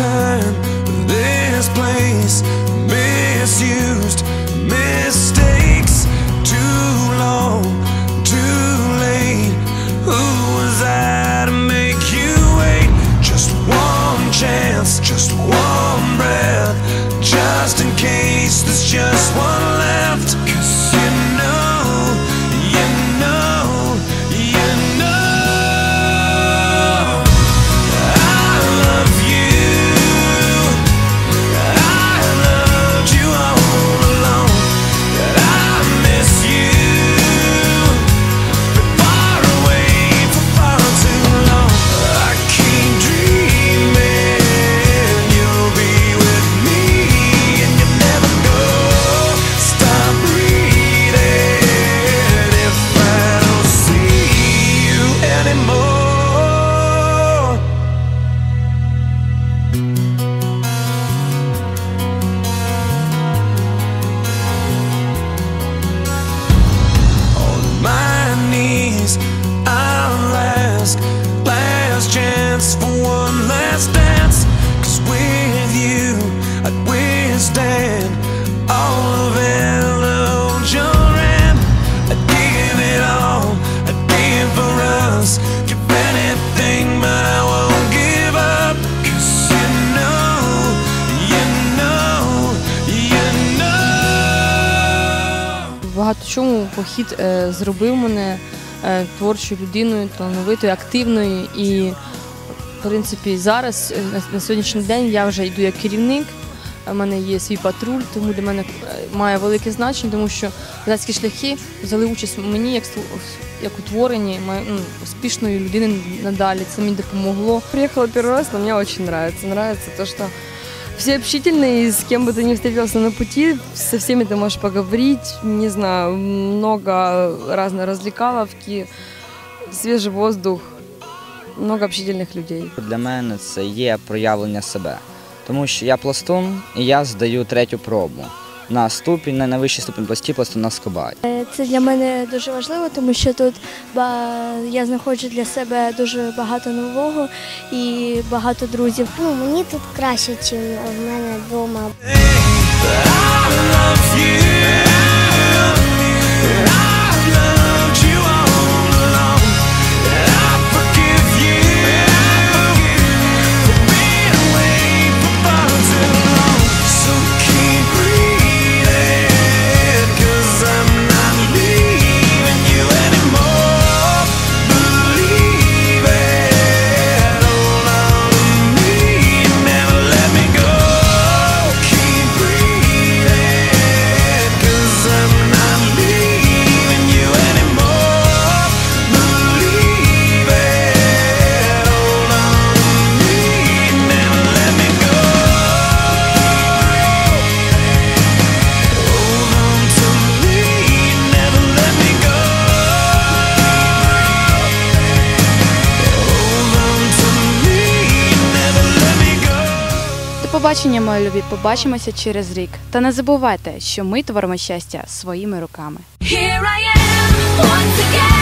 time, this place, misused mistakes. I'll ask last chance for one last dance. Cause with you, I'd withstand all of Elgin. I'd give it all, I'd give for us. Give anything, but I won't give up. Cause you know, you know, you know. Багато чому похід е, зробив мене е, творчою людиною, талановитою, активною. І, в принципі, зараз, е, на, сьогоднішній день, я вже йду як керівник. У мене є свій патруль, тому для мене е, має велике значення, тому що козацькі шляхи взяли участь мені як як у ну, успішної людини надалі. Це мені допомогло. Приехала первый раз, но мне очень нравится. Нравится то, что все общительные, и с кем бы ты ни встретился на пути, со всеми ты можешь поговорить, не знаю, много разной развлекаловки, свежий воздух, много общительных людей. Для мене це є проявлення себе, тому що я пластун і я здаю третю пробу на ступінь, на найвищий ступінь пласті пластуна Скобай. Е, Це для мене дуже важливо, тому що тут я знаходжу для себе дуже багато нового і багато друзів. Ну, мені тут краще, ніж в мене вдома. I love you. Побачення, мої любі. Побачимося через рік. Та не забувайте, що ми творимо щастя своїми руками. Here I am once again.